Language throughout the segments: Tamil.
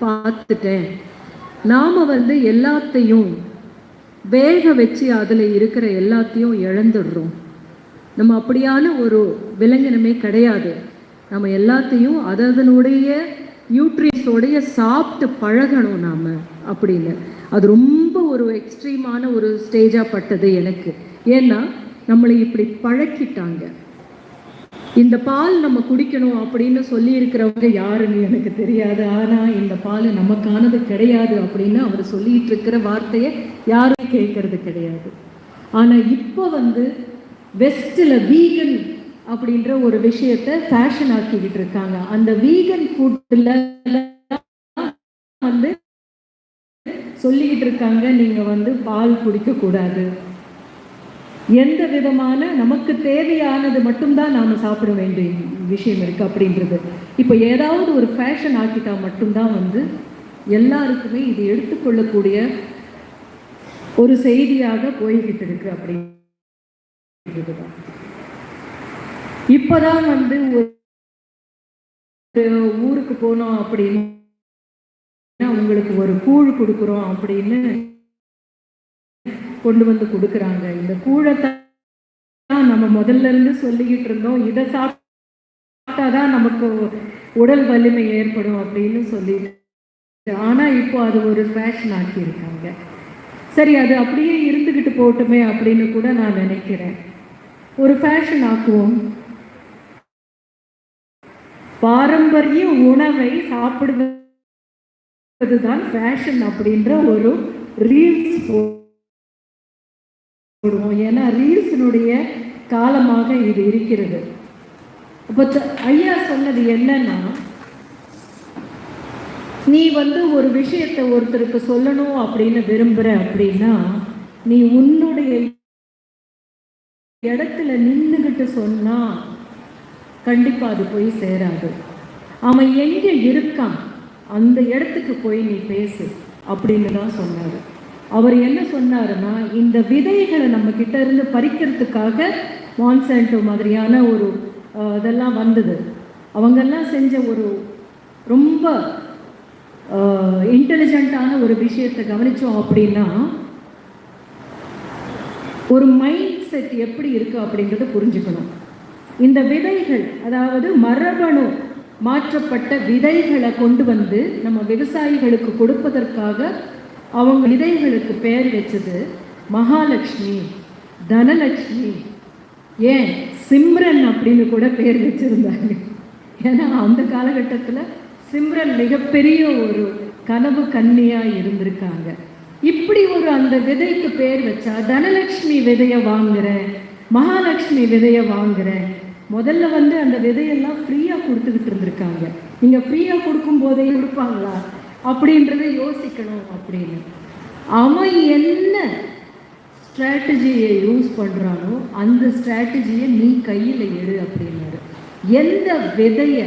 பார்த்துட்டேன். நாம் வந்து எல்லாத்தையும் வேக வச்சு அதில் இருக்கிற எல்லாத்தையும் இழந்துடுறோம். நம்ம அப்படியான ஒரு விலங்கினமே கிடையாது. நம்ம எல்லாத்தையும் அதனுடைய நியூட்ரிஸோடைய சாப்பிட்டு பழகணும் நாம் அப்படின்னு. அது ரொம்ப ஒரு எக்ஸ்ட்ரீமான ஒரு ஸ்டேஜாக பட்டது எனக்கு. ஏன்னா நம்மளை இப்படி பழக்கிட்டாங்க. இந்த பால் நம்ம குடிக்கணும் அப்படின்னு சொல்லி இருக்கிறவங்க யாருன்னு எனக்கு தெரியாது. ஆனா இந்த பால் நமக்கானது கிடையாது அப்படின்னு அவர் சொல்லிட்டு இருக்கிற வார்த்தையை யாரும் கேட்கறது கிடையாது. ஆனா இப்போ வந்து வெஸ்டில் வீகன் அப்படின்ற ஒரு விஷயத்த ஃபேஷன் ஆக்கிக்கிட்டு இருக்காங்க அந்த வீகன் ஃபுட்டில் வந்து சொல்லிக்கிட்டு இருக்காங்க நீங்க வந்து பால் குடிக்க கூடாது எந்த விதமான நமக்கு தேவையானது மட்டும்தான் நாம் சாப்பிட வேண்டிய விஷயம் இருக்குது அப்படின்றது. இப்போ ஏதாவது ஒரு ஃபேஷன் ஆக்கிட்டா மட்டும்தான் வந்து எல்லாருக்குமே இது எடுத்துக்கொள்ளக்கூடிய ஒரு செய்தியாக போய்கிட்டு இருக்கு அப்படின்றதுதான். இப்போதான் வந்து ஒரு ஊருக்கு போனோம் அப்படின்னு உங்களுக்கு ஒரு கூழ் கொடுக்குறோம் அப்படின்னு கொண்டு வந்து கொடுக்குறாங்க. இந்த கூழத்தை நம்ம முதல்ல இருந்து சொல்லிக்கிட்டு இருந்தோம். இதை சாப்பிட்டாதான் நமக்கு உடல் வலிமை ஏற்படும் அப்படின்னு சொல்லிட்டு. ஆனால் இப்போ அது ஒரு ஃபேஷன் ஆக்கியிருக்காங்க. சரி அது அப்படியே இருந்துக்கிட்டு போட்டுமே அப்படின்னு கூட நான் நினைக்கிறேன். ஒரு ஃபேஷன் ஆக்குவோம். பாரம்பரிய உணவை சாப்பிடுவதுதான் ஃபேஷன் அப்படின்ற ஒரு ரீல்ஸ் போடுவோம் ஏன்னா ரீல்ஸினுடைய காலமாக இது இருக்கிறது. அப்போ ஐயா சொன்னது என்னன்னா நீ வந்து ஒரு விஷயத்தை ஒருத்தருக்கு சொல்லணும் அப்படின்னு விரும்புற அப்படின்னா நீ உன்னுடைய இடத்துல நின்றுகிட்டு சொன்னா கண்டிப்பா அது போய் சேராது. அவன் எங்க இருக்கான்? அந்த இடத்துக்கு போய் நீ பேசு அப்படின்னு தான் சொன்னாரு. அவர் என்ன சொன்னாருன்னா இந்த விதைகளை நம்ம கிட்ட இருந்து பறிக்கிறதுக்காக மான்சான்டோ மாதிரியான ஒரு இதெல்லாம் வந்தது. அவங்கெல்லாம் செஞ்ச ஒரு ரொம்ப இன்டெலிஜென்ட்டான ஒரு விஷயத்தை கவனித்தோம் அப்படின்னா ஒரு மைண்ட் செட் எப்படி இருக்கு அப்படின்றத புரிஞ்சுக்கணும். இந்த விதைகள் அதாவது மரபணு மாற்றப்பட்ட விதைகளை கொண்டு வந்து நம்ம விவசாயிகளுக்கு கொடுப்பதற்காக அவங்க விதைகளுக்கு பெயர் வச்சது மகாலட்சுமி தனலட்சுமி. ஏன்? சிம்ரன் அப்படின்னு கூட பேர் வச்சிருந்தாங்க. ஏன்னா அந்த காலகட்டத்தில் சிம்ரன் மிகப்பெரிய ஒரு கனவு கண்ணியாக இருந்திருக்காங்க. இப்படி ஒரு அந்த விதைக்கு பேர் வச்சா தனலட்சுமி விதையை வாங்குறேன் மகாலட்சுமி விதையை வாங்குறேன். முதல்ல வந்து அந்த விதையெல்லாம் ஃப்ரீயாக கொடுத்துக்கிட்டு இருந்திருக்காங்க. நீங்கள் ஃப்ரீயாக கொடுக்கும் போதே கொடுப்பாங்களா? அப்படின்றத யோசிக்கணும் அப்படின்னு. அவன் என்ன ஸ்ட்ராட்டஜியை யூஸ் பண்ணுறானோ அந்த ஸ்ட்ராட்டஜியை நீ கையில் எடு அப்படின்னாரு. எந்த விதைய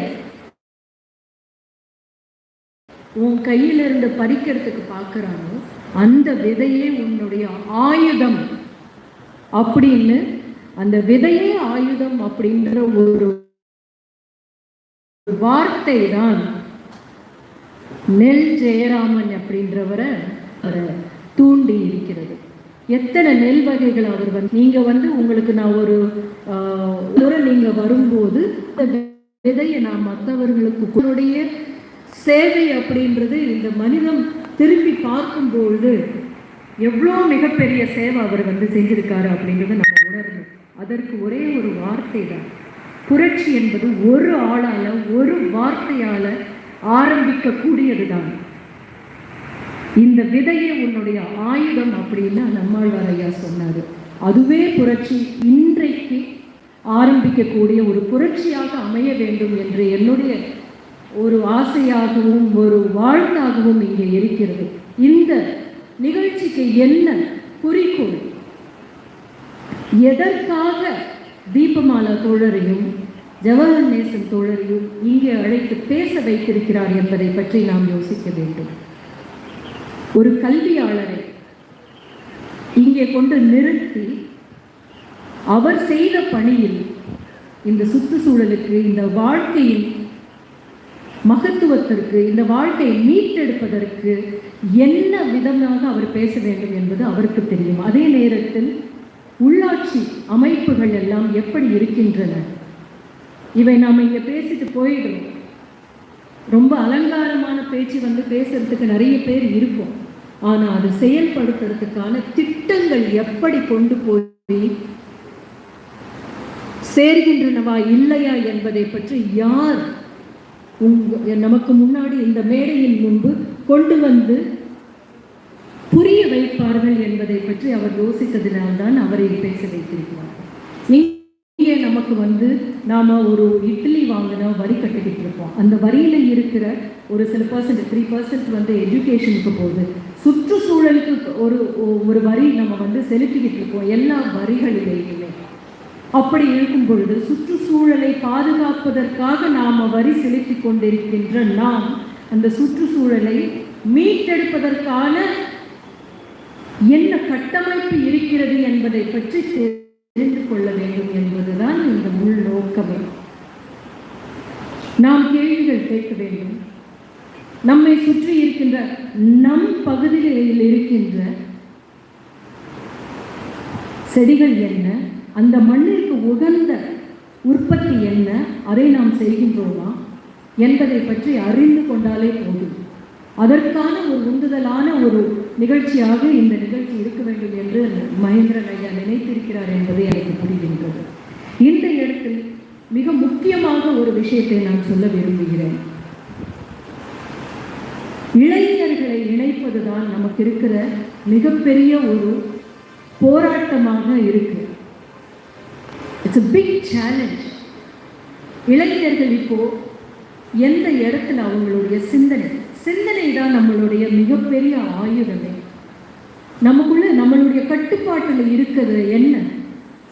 உன் கையில இருந்து பறிக்கிறதுக்கு பார்க்குறானோ அந்த விதையே உன்னுடைய ஆயுதம் அப்படின்னு அந்த விதையே ஆயுதம் அப்படின்ற ஒரு வார்த்தை தான் நெல் ஜெயராமன் அப்படின்றவரை அவரை தூண்டி இருக்கிறது. எத்தனை நெல் வகைகள் அவர் வந்து நீங்க வந்து உங்களுக்கு நான் ஒரு ஆஹ், ஒரு நீங்க வரும்போது விதையை நான் மற்றவர்களுக்கு உன்னுடைய சேவை அப்படின்றது இந்த மனிதம் திரும்பி பார்க்கும்பொழுது எவ்வளோ மிகப்பெரிய சேவை அவர் வந்து செஞ்சிருக்காரு அப்படின்றத நம்ம உணரணும். அதற்கு ஒரே ஒரு வார்த்தை தான் புரட்சி என்பது ஒரு ஆளால ஒரு வார்த்தையால ஆரம்பிக்கக்கூடியதுதான். இந்த விதையே உன்னுடைய ஆயுதம் அப்படின்னு நம்மாழ்வார் ஐயா அதுவே புரட்சி. இன்றைக்கு ஆரம்பிக்கக்கூடிய ஒரு புரட்சியாக அமைய வேண்டும் என்று என்னுடைய ஒரு ஆசையாகவும் ஒரு வாழ்த்தாகவும் இங்கே இருக்கிறது. இந்த நிகழ்ச்சிக்கு என்ன குறிக்கோள்? எதற்காக தீபமாலா தோழரையும் ஜவஹர் நேசன் தோழரையும் இங்கே அழைத்து பேச வைத்திருக்கிறார் என்பதை பற்றி நாம் யோசிக்க வேண்டும். ஒரு கல்வியாளரை இங்கே கொண்டு நிறுத்தி அவர் செய்த பணியில் இந்த சுற்றுச்சூழலுக்கு இந்த வாழ்க்கையில் மகத்துவத்திற்கு இந்த வாழ்க்கையை மீட்டெடுப்பதற்கு என்ன விதமாக அவர் பேச வேண்டும் என்பது அவருக்கு தெரியும். அதே நேரத்தில் உள்ளாட்சி அமைப்புகள் எல்லாம் எப்படி இருக்கின்றன? இவை நாம் இங்கே பேசிட்டு போயிடுறோம். ரொம்ப அலங்காரமான பேச்சு வந்து பேசுறதுக்கு நிறைய பேர் இருக்கும். ஆனால் அது செயல்படுத்துறதுக்கான திட்டங்கள் எப்படி கொண்டு போய் சேர்கின்றனவா இல்லையா என்பதை பற்றி யார் உங்க நமக்கு முன்னாடி இந்த மேடையின் முன்பு கொண்டு வந்து புரிய வைப்பார்கள் என்பதை பற்றி அவர் யோசித்ததினால்தான் அவரை பேச வைத்திருக்கிறார். இங்கே நமக்கு வந்து நாம் ஒரு இட்லி வாங்கினா வரி கட்டிக்கிட்டு இருப்போம். அந்த வரியில் இருக்கிற ஒரு சில பர்சன்ட் த்ரீ பர்சன்ட் வந்து எஜுகேஷனுக்கு போகுது. சுற்றுச்சூழலுக்கு ஒரு ஒரு வரி நம்ம வந்து செலுத்திக்கிட்டு இருக்கோம். எல்லா வரிகளிலேயுமே. அப்படி இருக்கும் பொழுது சுற்றுச்சூழலை பாதுகாப்பதற்காக நாம் வரி செலுத்தி கொண்டிருக்கின்ற நாம் அந்த சுற்றுச்சூழலை மீட்டெடுப்பதற்கான என்ன கட்டமைப்பு இருக்கிறது என்பதை பற்றி தெரிந்து கொள்ள வேண்டும் என்பதுதான் இந்த முள் நோக்கமே. நாம் கேள்விகள் கேட்க வேண்டும். நம்மை சுற்றி இருக்கின்ற நம் பகுதிகளில் இருக்கின்ற செடிகள் என்ன அந்த மண்ணிற்கு உகந்த உற்பத்தி என்ன அதை நாம் செய்கின்றோமா என்பதை பற்றி அறிந்து கொண்டாலே போதும். அதற்கான ஒரு உந்துதலான ஒரு நிகழ்ச்சியாக இந்த நிகழ்ச்சி இருக்க வேண்டும் என்று மகேந்திரன் ஐயா நினைத்திருக்கிறார் என்பதை எனக்கு புரிகின்றது. இந்த இடத்தில் மிக முக்கியமாக ஒரு விஷயத்தை நான் சொல்ல விரும்புகிறேன். இளைஞர்களை இணைப்பதுதான் நமக்கு இருக்கிற மிகப்பெரிய ஒரு போராட்டமாக இருக்கு. இட்ஸ் அ பிக் சேலஞ்ச் இளைஞர்கள் இப்போ எந்த இடத்துல அவங்களுடைய சிந்தனை? சிந்தனை தான் நம்மளுடைய மிகப்பெரிய ஆயுதமே. நமக்குள்ள நம்மளுடைய கட்டுப்பாட்டில் இருக்கிறது என்ன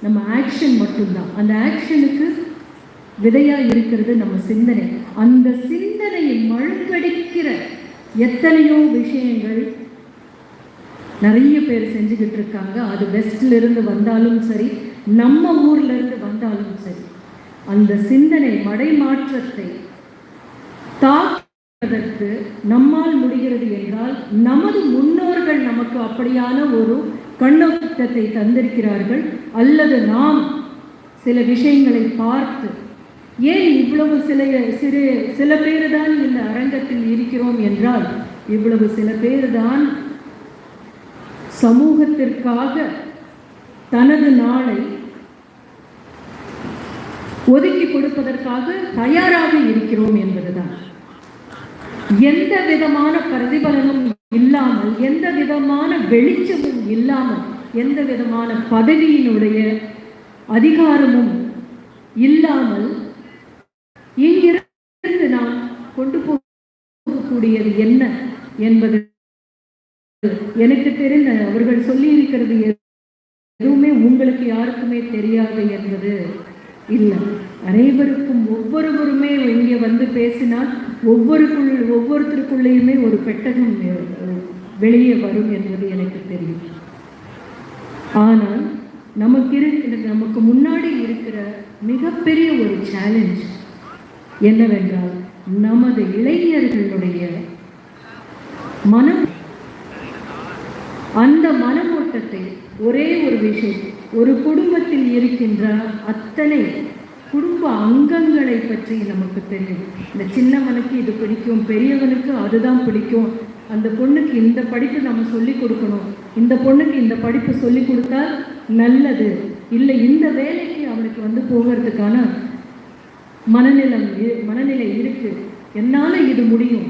நம்ம ஆக்ஷன் மட்டும்தான். அந்த ஆக்ஷனுக்கு விதையா இருக்கிறது நம்ம சிந்தனை. அந்த சிந்தனையை மழுங்கடிக்கிற எத்தனையோ விஷயங்கள் நிறைய பேர் செஞ்சுக்கிட்டு இருக்காங்க. அது வெஸ்ட்ல இருந்து வந்தாலும் சரி நம்ம ஊர்ல இருந்து வந்தாலும் சரி. அந்த சிந்தனை மடைமாற்றத்தை அதற்கு நம்மால் முடிகிறது என்றால் நமது முன்னோர்கள் நமக்கு அப்படியான ஒரு கண்ணோட்டத்தை தந்திருக்கிறார்கள் அல்லது நாம் சில விஷயங்களை பார்த்து ஏன் இவ்வளவு சில சிறு சில பேர் தான் இந்த அரங்கத்தில் இருக்கிறோம் என்றால் இவ்வளவு சில பேர் தான் சமூகத்திற்காக தனது நாளை ஒதுக்கி கொடுப்பதற்காக தயாராக இருக்கிறோம் என்பதுதான். எந்த விதமான பிரதிபலனும் இல்லாமல் எந்த விதமான வெளிச்சமும் இல்லாமல் எந்த விதமான பதவியினுடைய அதிகாரமும் இல்லாமல் இங்கிருந்து நான் கொண்டு போகக்கூடியது என்ன என்பது எனக்கு தெரிந்த அவர்கள் சொல்லி இருக்கிறது எதுவுமே உங்களுக்கு யாருக்குமே தெரியாது என்பது இல்லை. அனைவருக்கும் ஒவ்வொருவருமே இங்கே வந்து பேசினால் ஒவ்வொருக்குள் ஒவ்வொருத்தருக்குள்ளேயுமே ஒரு பெட்டகம் வெளியே வரும் என்பது எனக்கு தெரியும். ஆனால் நமக்கு இருக்கிற நமக்கு முன்னாடி இருக்கிற மிகப்பெரிய ஒரு சேலஞ்ச் என்னவென்றால் நமது இளைஞர்களுடைய மனம். அந்த மனமோட்டத்தை ஒரே ஒரு விஷயம் ஒரு குடும்பத்தில் இருக்கின்ற அத்தனை குடும்ப அங்கங்களை பற்றி நமக்கு தெரியும். இந்த சின்னவனுக்கு இது பிடிக்கும் பெரியவனுக்கு அதுதான் பிடிக்கும். அந்த பொண்ணுக்கு இந்த படிப்பு நம்ம சொல்லி கொடுக்கணும். இந்த பொண்ணுக்கு இந்த படிப்பு சொல்லி கொடுத்தால் நல்லது. இல்லை இந்த வேலைக்கு அவனுக்கு வந்து போகிறதுக்கான மனநிலம் மனநிலை இருக்கு. என்னால் இது முடியும்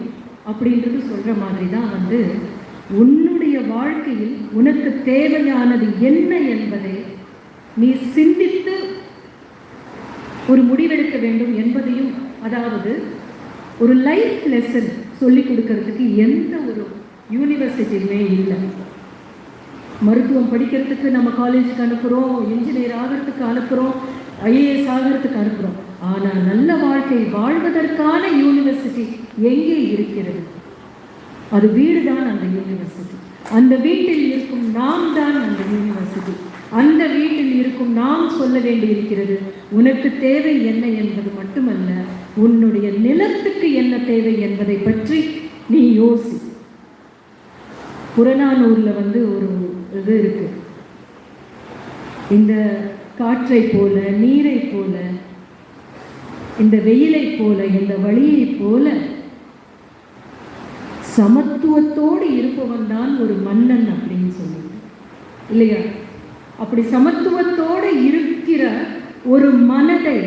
அப்படின்றது சொல்கிற மாதிரி தான் வந்து உன்னுடைய வாழ்க்கையில் உனக்கு தேவையானது என்ன என்பதை நீ சிந்தித்து ஒரு முடிவெடுக்க வேண்டும் என்பதையும் அதாவது ஒரு லைஃப் லெசன் சொல்லி கொடுக்கறதுக்கு எந்த ஒரு யூனிவர்சிட்டியுமே இல்லை. மருத்துவம் படிக்கிறதுக்கு நம்ம காலேஜுக்கு அனுப்புகிறோம் இன்ஜினியர் ஆகிறதுக்கு அனுப்புகிறோம் ஐஏஎஸ் ஆகிறதுக்கு அனுப்புகிறோம் ஆனால் நல்ல வாழ்க்கை வாழ்வதற்கான யூனிவர்சிட்டி எங்கே இருக்கிறது? அது வீடு தான் அந்த யூனிவர்சிட்டி அந்த வீட்டில் இருக்கும் நாம் தான் அந்த யூனிவர்சிட்டி அந்த வீட்டில் இருக்கும் நாம் சொல்ல வேண்டியிருக்கிறது உனக்கு தேவை என்ன என்பது மட்டுமல்ல உன்னுடைய நிலத்துக்கு என்ன தேவை என்பதை பற்றி நீ யோசி. புறநானூரில் வந்து ஒரு இது இருக்கு. இந்த காற்றை போல நீரை போல இந்த வெயிலை போல இந்த வழியை போல சமத்துவத்தோடு இருப்பவன் தான் ஒரு மன்னன் அப்படின்னு சொல்லுது இல்லையா? அப்படி சமத்துவத்தோடு இருக்கிற ஒரு மனதை